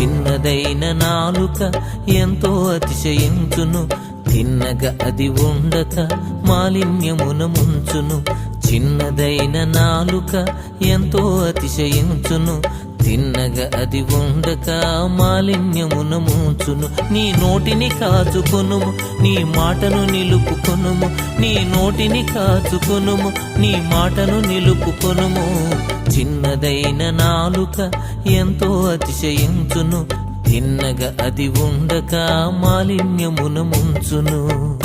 చిన్నదైన నాలుక ఎంతో అతిశయించును. తిన్నగా అది ఉండక మాలిన్యమున ముంచును. చిన్నదైన నాలుక ఎంతో అతిశయించును. తిన్నగా అది ఉండక మాలిన్యమున ముంచును. నీ నోటిని కాచుకొనుము నీ మాటను నిలుపుకొనుము. నీ నోటిని కాచుకొనుము నీ మాటను నిలుపుకొనుము. చిన్నదైన నాలుక ఎంతో అతిశయించును. తిన్నగా అది ఉండక మాలిన్యమున ముంచును.